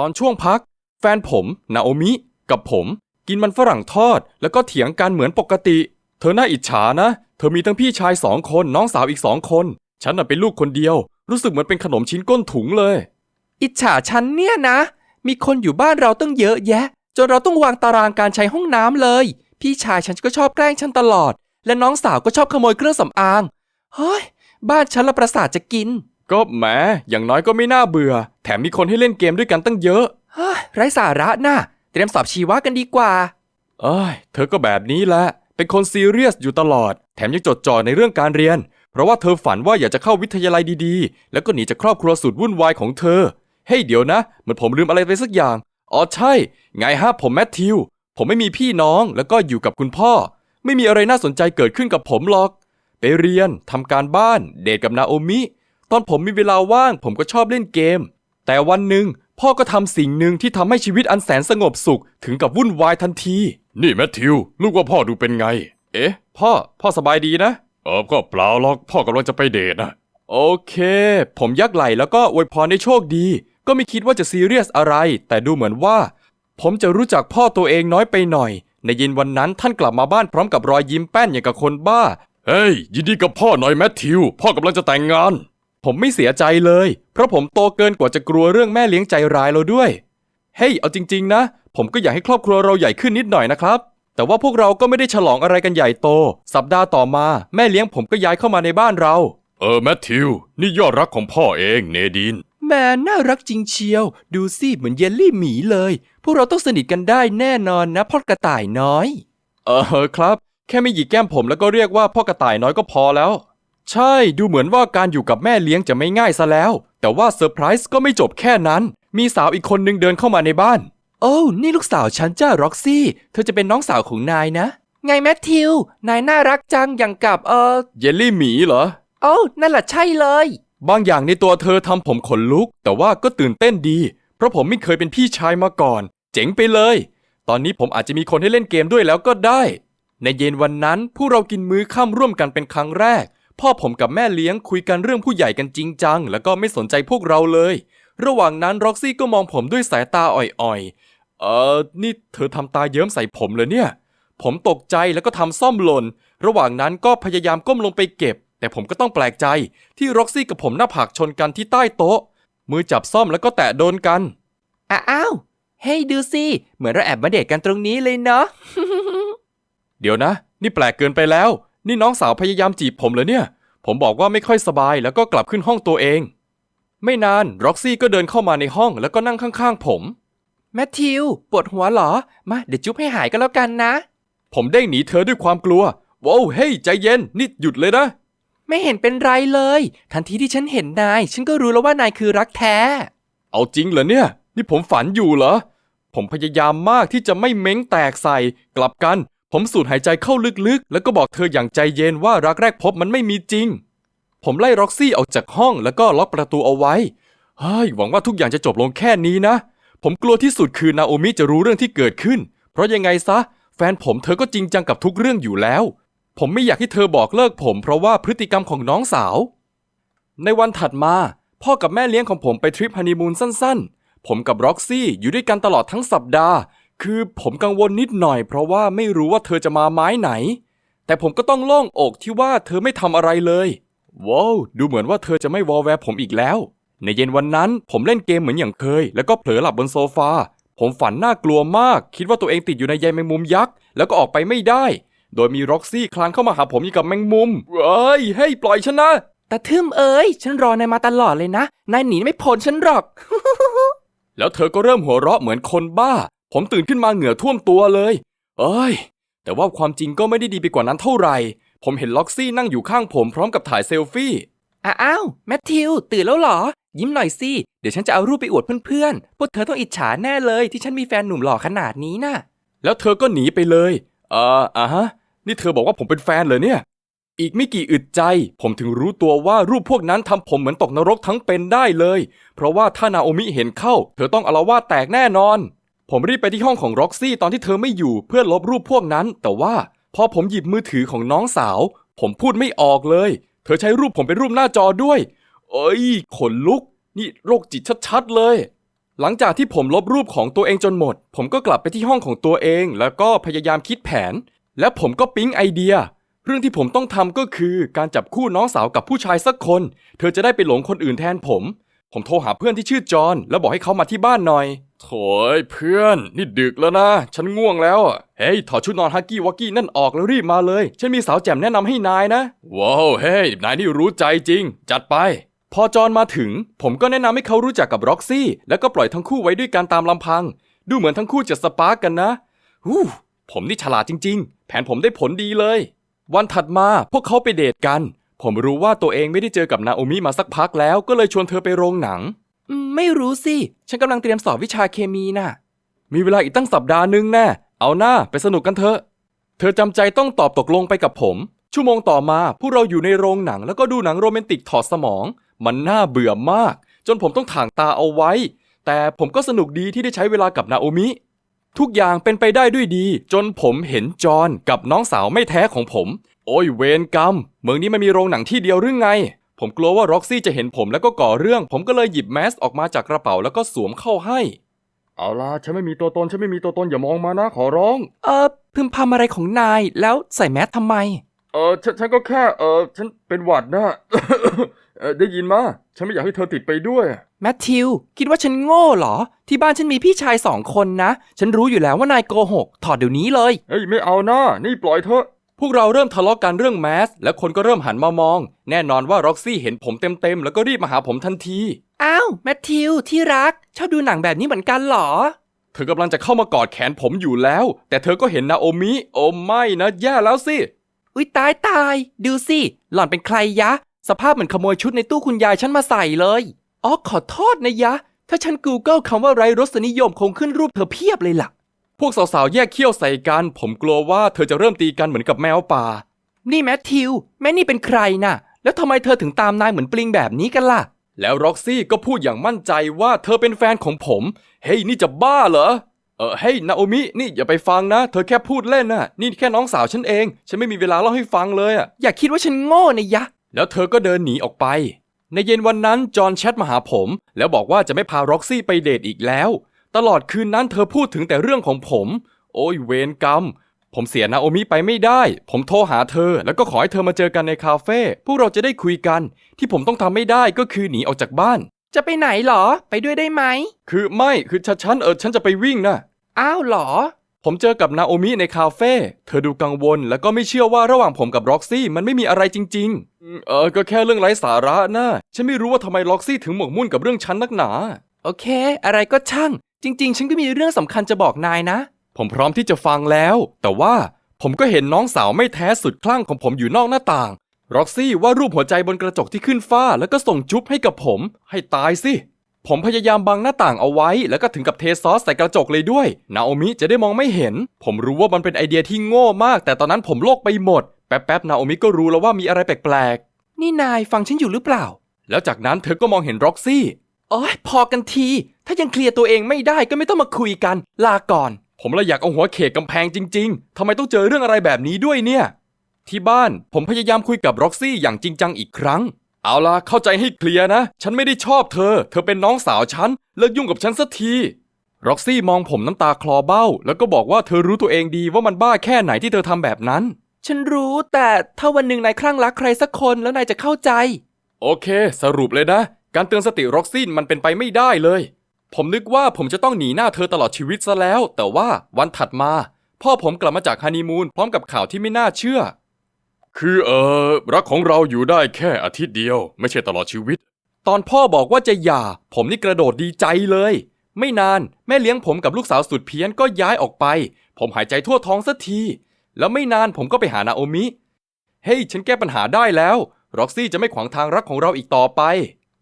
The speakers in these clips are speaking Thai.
ตอนช่วงพัก แฟนผมนาโอมิ กับผม กินมันฝรั่งทอด แล้วก็เถียงกันเหมือนปกติ เธอน่าอิจฉานะ เธอมีทั้งพี่ชายสองคนน้องสาวอีกสองคน ฉันน่ะเป็นลูกคนเดียว รู้สึกเหมือนเป็นขนมชิ้นก้นถุงเลย อิจฉาฉันเนี่ยนะ มีคนอยู่บ้านเราตั้งเยอะแยะ จนเราต้องวางตารางการใช้ห้องน้ำเลย พี่ชายฉันก็ชอบแกล้งฉันตลอด และน้องสาวก็ชอบขโมยเครื่องสำอางเฮ้ยบ้านฉันละประสาทจะกิน ก็แหมอย่างน้อยก็ไม่น่าเบื่อ แถมมีคนให้เล่นเกมด้วยกันตั้งเยอะ เฮ้ยไร้สาระน่ะ เตรียมสอบชีวะกันดีกว่า เอ้ย เธอก็แบบนี้แหละ เป็นคนซีเรียสอยู่ตลอด แถมยังจดจ่อในเรื่องการเรียน เพราะว่าเธอฝันว่าอยากจะเข้าวิทยาลัยดีๆ แล้วก็หนีจากครอบครัวสุดวุ่นวายของเธอ เฮ้ยเดี๋ยวนะเหมือนผมลืมอะไรไปสักอย่าง อ๋อใช่ ไงฮะผมแมทธิว ผมไม่มีพี่น้องแล้วก็อยู่กับคุณพ่อ ไม่มีอะไรน่าสนใจเกิดขึ้นกับผมหรอก ไปเรียนทำการบ้าน เดทกับนาโอมิ ตอนผมมีเวลาว่าง ผมก็ชอบเล่นเกม แต่วันหนึ่งพ่อก็ทำสิ่งหนึ่งที่ทำให้ชีวิตอันแสนสงบสุขถึงกับวุ่นวายทันที นี่แมทธิว ลูกว่าพ่อดูเป็นไง เอ๊ะ พ่อ พ่อสบายดีนะ เออก็เปล่าหรอกพ่อกำลังจะไปเดทนะโอเค ผมยักไหล่แล้วก็อวยพรให้โชคดี ก็ไม่คิดว่าจะซีเรียสอะไร แต่ดูเหมือนว่า ผมจะรู้จักพ่อตัวเองน้อยไปหน่อย ในเย็นวันนั้นท่านกลับมาบ้านพร้อมกับรอยยิ้มแป้นอย่างกับคนบ้า เฮ้ยยินดีกับพ่อหน่อยแมทธิว พ่อกำลังจะแต่งงาน ผมไม่เสียใจเลย เพราะผมโตเกินกว่าจะกลัวเรื่องแม่เลี้ยงใจร้ายเราด้วย เฮ้ย เอาจริง ๆ นะ ผมก็อยากให้ครอบครัวเราใหญ่ขึ้นนิดหน่อยนะครับ แต่ว่าพวกเราก็ไม่ได้ฉลองอะไรกันใหญ่โต สัปดาห์ต่อมาแม่เลี้ยงผมก็ย้ายเข้ามาในบ้านเรา เออแมทธิว นี่ยอดรักของพ่อเองเนดีนแม่น่ารักจริงเชียว ดูสิเหมือนเยลลี่หมีเลย พวกเราต้องสนิทกันได้แน่นอนนะพ่อกระต่ายน้อย เออครับ แค่ไม่หยิกแก้มผมแล้วก็เรียกว่าพ่อกระต่ายน้อยก็พอแล้ว ใช่ดูเหมือนว่าการอยู่กับแม่เลี้ยงจะไม่ง่ายซะแล้ว แต่ว่าเซอร์ไพรส์ก็ไม่จบแค่นั้น มีสาวอีกคนนึงเดินเข้ามาในบ้าน โอ้นี่ลูกสาวฉันจ้าร็อกซี่ เธอจะเป็นน้องสาวของนายนะ ไงแมทธิว นายน่ารักจังอย่างกับเออเยลลี่หมีเหรอ โอ้นั่นแหละใช่เลย บางอย่างในตัวเธอทำผมขนลุก แต่ว่าก็ตื่นเต้นดี เพราะผมไม่เคยเป็นพี่ชายมาก่อน เจ๋งไปเลย ตอนนี้ผมอาจจะมีคนให้เล่นเกมด้วยแล้วก็ได้ ในเย็นวันนั้นพวกเรากินมื้อค่ำร่วมกันเป็นครั้งแรก พ่อผมกับแม่เลี้ยงคุยกันเรื่องผู้ใหญ่กันจริงจัง แล้วก็ไม่สนใจพวกเราเลย ระหว่างนั้นร็อกซี่ก็มองผมด้วยสายตาอ่อยๆ เออนี่เธอทำตาเยิ้มใส่ผมเลยเนี่ย ผมตกใจแล้วก็ทำซ่อมหล่น ระหว่างนั้นก็พยายามก้มลงไปเก็บ แต่ผมก็ต้องแปลกใจที่ร็อกซี่กับผมหน้าผากชนกันที่ใต้โต๊ะ มือจับซ่อมแล้วก็แตะโดนกัน อ้าวเฮ้ยดูสิ เหมือนเราแอบมาเดทกันตรงนี้เลยเนาะ เดี๋ยวนะ นี่แปลกเกินไปแล้ว นี่น้องสาวพยายามจีบผมเลยเนี่ย ผมบอกว่าไม่ค่อยสบายแล้วก็กลับขึ้นห้องตัวเอง ไม่นานร็อกซี่ก็เดินเข้ามาในห้องแล้วก็นั่งข้างๆ ผม แมทธิว ปวดหัวเหรอ มาเดี๋ยวจุ๊บให้หายก็แล้วกันนะ ผมได้หนีเธอด้วยความกลัวว้าวเฮ้ยใจเย็นนี่หยุดเลยนะ ไม่เห็นเป็นไรเลย ทันทีที่ฉันเห็นนาย ฉันก็รู้แล้วว่านายคือรักแท้ เอาจริงเหรอเนี่ย นี่ผมฝันอยู่เหรอ ผมพยายามมากที่จะไม่เม้งแตกใส่ กลับกัน ผมสูดหายใจเข้าลึกๆ แล้วก็บอกเธออย่างใจเย็นว่ารักแรกพบมันไม่มีจริง ผมไล่ร็อกซี่ออกจากห้องแล้วก็ล็อกประตูเอาไว้เฮ้ยหวังว่าทุกอย่างจะจบลงแค่นี้นะ ผมกลัวที่สุดคือนาโอมิจะรู้เรื่องที่เกิดขึ้น เพราะยังไงซะ แฟนผมเธอก็จริงจังกับทุกเรื่องอยู่แล้ว ผมไม่อยากให้เธอบอกเลิกผม เพราะว่าพฤติกรรมของน้องสาว ในวันถัดมา พ่อกับแม่เลี้ยงของผมไปทริปฮันนีมูนสั้นๆ ผมกับร็อกซี่อยู่ด้วยกันตลอดทั้งสัปดาห์ คือผมกังวลนิดหน่อยเพราะว่าไม่รู้ว่าเธอจะมาไม้ไหน แต่ผมก็ต้องโล่งอกที่ว่าเธอไม่ทำอะไรเลยว้าวดูเหมือนว่าเธอจะไม่วอลแวร์ผมอีกแล้ว ในเย็นวันนั้นผมเล่นเกมเหมือนอย่างเคย แล้วก็เผลอหลับบนโซฟา ผมฝันน่ากลัวมาก คิดว่าตัวเองติดอยู่ในใยแมงมุมยักษ์ แล้วก็ออกไปไม่ได้ โดยมีร็อกซี่คลานเข้ามาหาผมอย่างกับแมงมุมเอ้ยให้ยปล่อยฉันนะ แต่ทึมเอ้ยฉันรอนายมาตลอดเลยนะ นายหนีไม่พ้นฉันหรอก แล้วเธอก็เริ่มหัวเราะเหมือนคนบ้า ผมตื่นขึ้นมาเหงื่อท่วมตัวเลย เอ้ย แต่ว่าความจริงก็ไม่ได้ดีไปกว่านั้นเท่าไหร่ ผมเห็นล็อกซี่นั่งอยู่ข้างผมพร้อมกับถ่ายเซลฟี่ อ้าวแมทธิว ตื่นแล้วเหรอ ยิ้มหน่อยสิ เดี๋ยวฉันจะเอารูปไปอวดเพื่อนๆ พวกเธอต้องอิจฉาแน่เลยที่ฉันมีแฟนหนุ่มหล่อขนาดนี้น่ะ แล้วเธอก็หนีไปเลย เอ่ออะฮะ นี่เธอบอกว่าผมเป็นแฟนเหรอเนี่ย อีกไม่กี่อึดใจ ผมถึงรู้ตัวว่ารูปพวกนั้นทำผมเหมือนตกนรกทั้งเป็นได้เลย เพราะว่าถ้านาโอมิเห็นเข้า เธอต้องอาละวาดแตกแน่นอน ผมรีบไปที่ห้องของร็อกซี่ตอนที่เธอไม่อยู่เพื่อลบรูปพวกนั้น แต่ว่าพอผมหยิบมือถือของน้องสาว ผมพูดไม่ออกเลย เธอใช้รูปผมเป็นรูปหน้าจอด้วย เอ้ย ขนลุก นี่โรคจิตชัดๆเลย หลังจากที่ผมลบรูปของตัวเองจนหมด ผมก็กลับไปที่ห้องของตัวเอง แล้วก็พยายามคิดแผน และผมก็ปิ๊งไอเดีย เรื่องที่ผมต้องทำก็คือการจับคู่น้องสาวกับผู้ชายสักคน เธอจะได้ไปหลงคนอื่นแทนผม ผมโทรหาเพื่อนที่ชื่อจอห์นแล้วบอกให้เขามาที่บ้านหน่อย โถยเพื่อน นี่ดึกแล้วนะ ฉันง่วงแล้วอะเฮ้ย ถอดชุดนอนฮักกี้วักกี้นั่นออกแล้วรีบมาเลย ฉันมีสาวแจ่มแนะนำให้นายนะ ว้าว เฮ้ย นายนี่รู้ใจจริง จัดไป พอจอนมาถึง ผมก็แนะนำให้เขารู้จักกับร็อกซี่ แล้วก็ปล่อยทั้งคู่ไว้ด้วยกันตามลำพัง ดูเหมือนทั้งคู่จะสปาร์กกันนะฮู้ผมนี่ฉลาดจริง ๆ แผนผมได้ผลดีเลย วันถัดมาพวกเขาไปเดทกัน ผมรู้ว่าตัวเองไม่ได้เจอกับนาโอมิมาสักพักแล้ว ก็เลยชวนเธอไปโรงหนัง ไม่รู้สิ ฉันกำลังเตรียมสอบวิชาเคมีน่ะ มีเวลาอีกตั้งสัปดาห์หนึ่งแน่เอาหน้าไปสนุกกันเถอะ เธอจำใจต้องตอบตกลงไปกับผม ชั่วโมงต่อมาพวกเราอยู่ในโรงหนังแล้วก็ดูหนังโรแมนติกถอดสมอง มันน่าเบื่อมาก จนผมต้องถ่างตาเอาไว้ แต่ผมก็สนุกดีที่ได้ใช้เวลากับนาโอมิ ทุกอย่างเป็นไปได้ด้วยดี จนผมเห็นจอห์นกับน้องสาวไม่แท้ของผม โอ้ยเวรกรรม เมืองนี้มันมีโรงหนังที่เดียวหรือไง ผมกลัวว่าร็อกซี่จะเห็นผมแล้วก็ก่อเรื่อง ผมก็เลยหยิบแมสออกมาจากกระเป๋าแล้วก็สวมเข้าให้ เอาล่ะฉันไม่มีตัวตนฉันไม่มีตัวตนอย่ามองมานะขอร้อง เออพึมพำอะไรของนายแล้วใส่แมสทำไม เออฉันฉันก็แค่เออฉันเป็นหวัดนะ เออได้ยินมาฉันไม่อยากให้เธอติดไปด้วย แมทธิว คิดว่าฉันโง่เหรอ ที่บ้านฉันมีพี่ชายสองคนนะ ฉันรู้อยู่แล้วว่านายโกหก ถอดเดี๋ยวนี้เลย เฮ้ยไม่เอานะนี่ปล่อยเถอะ พวกเราเริ่มทะเลาะกันเรื่องแมส และคนก็เริ่มหันมามอง แน่นอนว่าร็อกซี่เห็นผมเต็มๆ แล้วก็รีบมาหาผมทันที อ้าว แมทธิว ที่รัก ชอบดูหนังแบบนี้เหมือนกันเหรอ เธอกำลังจะเข้ามากอดแขนผมอยู่แล้ว แต่เธอก็เห็นนาโอมิ โอ้ไม่นะแย่แล้วสิ อุ๊ยตายตาย ดูสิ หล่อนเป็นใครยะ สภาพเหมือนขโมยชุดในตู้คุณยายฉันมาใส่เลย อ๋อขอโทษนะยะ ถ้าฉัน Google คำว่าไรรสนิยมคงขึ้นรูปเธอเพียบเลยล่ะ พวกสาวๆ แยกเขี้ยวใส่กัน ผมกลัวว่าเธอจะเริ่มตีกันเหมือนกับแมวป่า นี่แมทธิว แม่นี่เป็นใครน่ะ แล้วทำไมเธอถึงตามนายเหมือนปลิงแบบนี้กันล่ะ แล้วร็อกซี่ก็พูดอย่างมั่นใจว่าเธอเป็นแฟนของผม เฮ้ยนี่จะบ้าเหรอ เออเฮ้ยนาโอมิ นี่อย่าไปฟังนะ เธอแค่พูดเล่นน่ะ นี่แค่น้องสาวฉันเอง ฉันไม่มีเวลาเล่าให้ฟังเลยอะอย่าคิดว่าฉันโง่นะยะ แล้วเธอก็เดินหนีออกไป ในเย็นวันนั้นจอห์นแชทมาหาผม แล้วบอกว่าจะไม่พาร็อกซี่ไปเดทอีกแล้ว ตลอดคืนนั้นเธอพูดถึงแต่เรื่องของผม โอ้ยเวรกรรม ผมเสียนาโอมิไปไม่ได้ ผมโทรหาเธอ แล้วก็ขอให้เธอมาเจอกันในคาเฟ่พวกเราจะได้คุยกัน ที่ผมต้องทำไม่ได้ก็คือหนีออกจากบ้าน จะไปไหนเหรอ ไปด้วยได้ไหม คือไม่คือฉันฉันเออฉันจะไปวิ่งนะอ้าวเหรอ ผมเจอกับนาโอมิในคาเฟ่เธอดูกังวล แล้วก็ไม่เชื่อว่าระหว่างผมกับร็อกซี่มันไม่มีอะไรจริงๆอืมเออก็แค่เรื่องไร้สาระนะฉันไม่รู้ว่าทำไมร็อกซี่ถึงหมกมุ่นกับเรื่องฉันนักหนา โอเค อะไรก็ช่าง จริงๆ ฉันก็มีเรื่องสำคัญจะบอกนายนะ ผมพร้อมที่จะฟังแล้ว แต่ว่าผมก็เห็นน้องสาวไม่แท้สุดคลั่งของผมอยู่นอกหน้าต่าง ร็อกซี่ว่าดรูปหัวใจบนกระจกที่ขึ้นฟ้า แล้วก็ส่งจุ๊บให้กับผม ให้ตายสิ ผมพยายามบังหน้าต่างเอาไว้ แล้วก็ถึงกับเทซอสใส่กระจกเลยด้วย นาโอมิจะได้มองไม่เห็น ผมรู้ว่ามันเป็นไอเดียที่โง่มาก แต่ตอนนั้นผมโลกไปหมด แป๊บๆ นาโอมิก็รู้แล้วว่ามีอะไรแปลกนี่นายฟังฉันอยู่หรือเปล่าๆแล้วจากนั้นเธอก็มองเห็นร็อกซี่ โอ้ยพอกันที ถ้ายังเคลียร์ตัวเองไม่ได้ก็ไม่ต้องมาคุยกัน ลาก่อน ผมเลยอยากเอาหัวเขกกำแพงจริง ๆทำไมต้องเจอเรื่องอะไรแบบนี้ด้วยเนี่ย ที่บ้านผมพยายามคุยกับร็อกซี่อย่างจริงจังอีกครั้ง เอาล่ะเข้าใจให้เคลียร์นะ ฉันไม่ได้ชอบเธอ เธอเป็นน้องสาวฉัน เลิกยุ่งกับฉันสักทีร็อกซี่มองผมน้ำตาคลอเบ้า แล้วก็บอกว่าเธอรู้ตัวเองดีว่ามันบ้าแค่ไหนที่เธอทำแบบนั้น ฉันรู้แต่ถ้าวันหนึ่งนายคลั่งรักใครสักคนแล้วนายจะเข้าใจ โอเค สรุปเลยนะ การเตือนสติร็อกซี่มันเป็นไปไม่ได้เลย ผมนึกว่าผมจะต้องหนีหน้าเธอตลอดชีวิตซะแล้ว แต่ว่าวันถัดมา พ่อผมกลับมาจากฮันนีมูนพร้อมกับข่าวที่ไม่น่าเชื่อ คือเออรักของเราอยู่ได้แค่อาทิตย์เดียว ไม่ใช่ตลอดชีวิต ตอนพ่อบอกว่าจะหย่า ผมนี่กระโดดดีใจเลย ไม่นานแม่เลี้ยงผมกับลูกสาวสุดเพี้ยนก็ย้ายออกไป ผมหายใจทั่วท้องสักที แล้วไม่นานผมก็ไปหานาโอมิ เฮ้ยฉันแก้ปัญหาได้แล้วร็อกซี่จะไม่ขวางทางรักของเราอีกต่อไป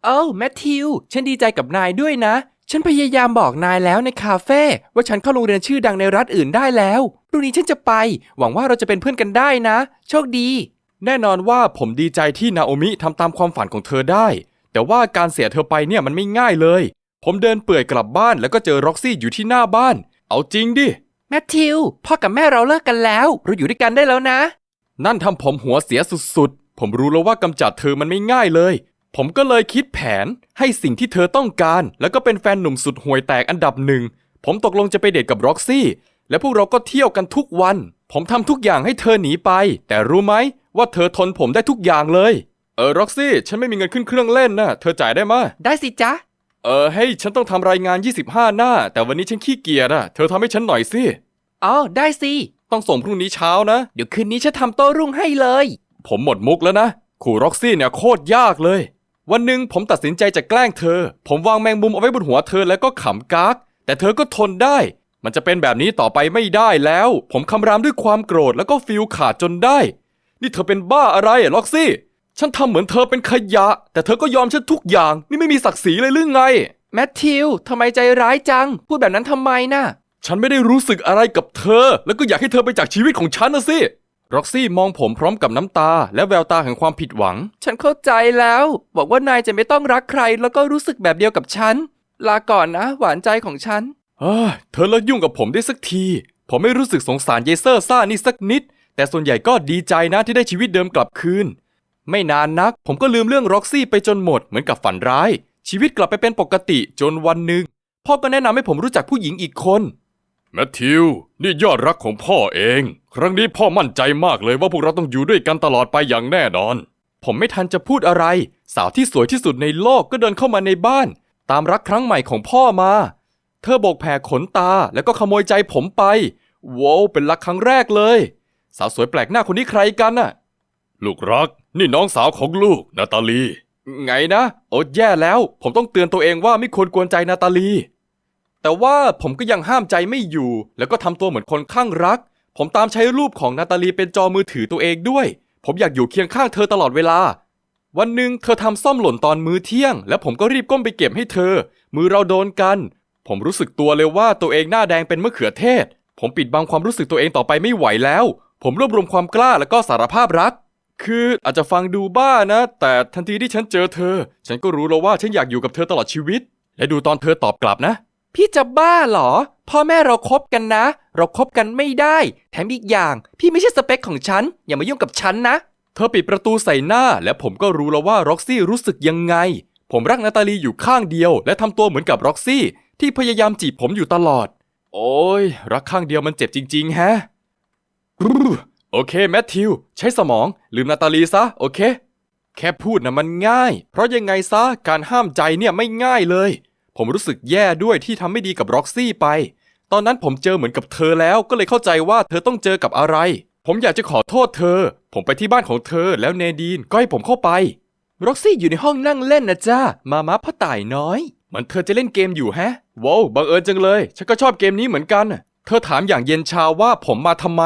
เอ้าแมทธิว ฉันดีใจกับนายด้วยนะ ฉันพยายามบอกนายแล้วในคาเฟ่ว่าฉันเข้าโรงเรียนชื่อดังในรัฐอื่นได้แล้วพรุ่งนี้ฉันจะไป หวังว่าเราจะเป็นเพื่อนกันได้นะ โชคดี แน่นอนว่าผมดีใจที่นาโอมิทำตามความฝันของเธอได้ แต่ว่าการเสียเธอไปเนี่ยมันไม่ง่ายเลย ผมเดินเปื่อยกลับบ้านแล้วก็เจอร็อกซี่อยู่ที่หน้าบ้าน เอาจริงดิ แมทธิว พ่อกับแม่เราเลิกกันแล้ว เราอยู่ด้วยกันได้แล้วนะ นั่นทำผมหัวเสียสุดๆ ผมรู้แล้วว่ากำจัดเธอมันไม่ง่ายเลย ผมก็เลยคิดแผนให้สิ่งที่เธอต้องการ แล้วก็เป็นแฟนหนุ่มสุดห่วยแตกอันดับหนึ่ง ผมตกลงจะไปเดทกับร็อกซี่ และพวกเราก็เที่ยวกันทุกวัน ผมทำทุกอย่างให้เธอหนีไป แต่รู้ไหมว่าเธอทนผมได้ทุกอย่างเลย เออร็อกซี่ ฉันไม่มีเงินขึ้นเครื่องเล่นนะเธอจ่ายได้มะได้สิจ๊ะ เออเฮ้ยฉันต้องทำรายงาน 25 หน้า แต่วันนี้ฉันขี้เกียจอะเธอทำให้ฉันหน่อยสิ อ๋อ ได้สิ ต้องส่งพรุ่งนี้เช้านะ เดี๋ยวคืนนี้ฉันทำโต้รุ่งให้เลย ผมหมดมุกแล้วนะ ขู่ร็อกซี่เนี่ยโคตรยากเลย วันหนึ่งผมตัดสินใจจะแกล้งเธอ ผมวางแมงมุมเอาไว้บนหัวเธอแล้วก็ขำกากแต่เธอก็ทนได้ มันจะเป็นแบบนี้ต่อไปไม่ได้แล้ว ผมคำรามด้วยความโกรธแล้วก็ฟิลขาดจนได้ นี่เธอเป็นบ้าอะไรอะล็อกซี่ ฉันทำเหมือนเธอเป็นขยะ แต่เธอก็ยอมฉันทุกอย่าง นี่ไม่มีศักดิ์ศรีเลยหรือไง แมทธิวทำไมใจร้ายจัง พูดแบบนั้นทำไมน่ะ ฉันไม่ได้รู้สึกอะไรกับเธอ แล้วก็อยากให้เธอไปจากชีวิตของฉันนะสิ ร็อกซี่มองผมพร้อมกับน้ำตา และแววตาแห่งความผิดหวัง ฉันเข้าใจแล้ว บอกว่านายจะไม่ต้องรักใครแล้วก็รู้สึกแบบเดียวกับฉัน ลาก่อนนะ หวานใจของฉันเอ้ยเธอเลิกยุ่งกับผมได้สักที ผมไม่รู้สึกสงสารเยเซอร์ซ่านี่สักนิด แต่ส่วนใหญ่ก็ดีใจนะที่ได้ชีวิตเดิมกลับคืน ไม่นานนัก ผมก็ลืมเรื่องร็อกซี่ไปจนหมดเหมือนกับฝันร้าย ชีวิตกลับไปเป็นปกติจนวันหนึ่งพ่อก็แนะนำให้ผมรู้จักผู้หญิงอีกคน แมทธิว นี่ยอดรักของพ่อเอง ครั้งนี้พ่อมั่นใจมากเลยว่าพวกเราต้องอยู่ด้วยกันตลอดไปอย่างแน่นอน ผมไม่ทันจะพูดอะไร สาวที่สวยที่สุดในโลกก็เดินเข้ามาในบ้าน ตามรักครั้งใหม่ของพ่อมา เธอโบกแผ่ขนตาแล้วก็ขโมยใจผมไปโว้วเป็นรักครั้งแรกเลย สาวสวยแปลกหน้าคนนี้ใครกันน่ะ ลูกรัก นี่น้องสาวของลูกนาตาลี ไงนะ โอ๊ตแย่แล้ว ผมต้องเตือนตัวเองว่าไม่ควรกวนใจนาตาลี แต่ว่าผมก็ยังห้ามใจไม่อยู่ แล้วก็ทำตัวเหมือนคนข้างรัก ผมตามใช้รูปของนาตาลีเป็นจอมือถือตัวเองด้วย ผมอยากอยู่เคียงข้างเธอตลอดเวลา วันหนึ่งเธอทำซ่อมหล่นตอนมื้อเที่ยง แล้วผมก็รีบก้มไปเก็บให้เธอ มือเราโดนกัน ผมรู้สึกตัวเลยว่าตัวเองหน้าแดงเป็นมะเขือเทศ ผมปิดบังความรู้สึกตัวเองต่อไปไม่ไหวแล้ว ผมรวบรวมความกล้าแล้วก็สารภาพรักคืออาจจะฟังดูบ้านะ แต่ทันทีที่ฉันเจอเธอ ฉันก็รู้แล้วว่าฉันอยากอยู่กับเธอตลอดชีวิต และดูตอนเธอตอบกลับนะ พี่จะบ้าเหรอ พ่อแม่เราคบกันนะ เราคบกันไม่ได้ แถมอีกอย่าง พี่ไม่ใช่สเปคของฉัน อย่ามายุ่งกับฉันนะ เธอปิดประตูใส่หน้า และผมก็รู้แล้วว่าร็อกซี่รู้สึกยังไง ผมรักนาตาลีอยู่ข้างเดียว และทำตัวเหมือนกับร็อกซี่ ที่พยายามจีบผมอยู่ตลอด โอ้ยรักข้างเดียวมันเจ็บจริงๆแฮะโอเคแมทธิว ใช้สมองลืมนาตาลีซะ โอเค แค่พูดนะมันง่าย เพราะยังไงซะการห้ามใจเนี่ยไม่ง่ายเลย ผมรู้สึกแย่ด้วยที่ทำไม่ดีกับร็อกซี่ไป ตอนนั้นผมเจอเหมือนกับเธอแล้วก็เลยเข้าใจว่าเธอต้องเจอกับอะไร ผมอยากจะขอโทษเธอ ผมไปที่บ้านของเธอแล้วเนดีนก็ให้ผมเข้าไป ร็อกซี่อยู่ในห้องนั่งเล่นนะจ้ามามาพ่อต่ายน้อย มันเธอจะเล่นเกมอยู่แฮะว้าวบังเอิญจังเลย ฉันก็ชอบเกมนี้เหมือนกัน เธอถามอย่างเย็นชาว่าผมมาทำไม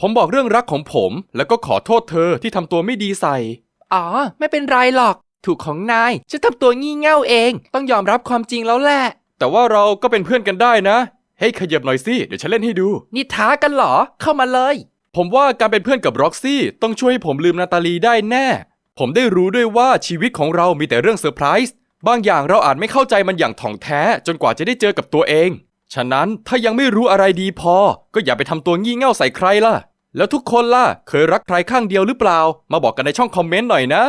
ผมบอกเรื่องรักของผม แล้วก็ขอโทษเธอที่ทำตัวไม่ดีใส่ อ๋อ ไม่เป็นไรหรอก ถูกของนายฉันทำตัวงี่เง่าเอง ต้องยอมรับความจริงแล้วแหละ แต่ว่าเราก็เป็นเพื่อนกันได้นะ เฮ้ยขยับหน่อยสิ เดี๋ยวฉันเล่นให้ดู นี่ท้ากันเหรอ เข้ามาเลย ผมว่าการเป็นเพื่อนกับร็อกซี่ต้องช่วยให้ผมลืมนาตาลีได้แน่ ผมได้รู้ด้วยว่าชีวิตของเรามีแต่เรื่องเซอร์ไพรส์ บางอย่างเราอาจไม่เข้าใจมันอย่างถ่องแท้ จนกว่าจะได้เจอกับตัวเอง ฉะนั้นถ้ายังไม่รู้อะไรดีพอ ก็อย่าไปทำตัวงี่เง่าใส่ใครล่ะ แล้วทุกคนล่ะ เคยรักใครข้างเดียวหรือเปล่า มาบอกกันในช่องคอมเมนต์หน่อยนะ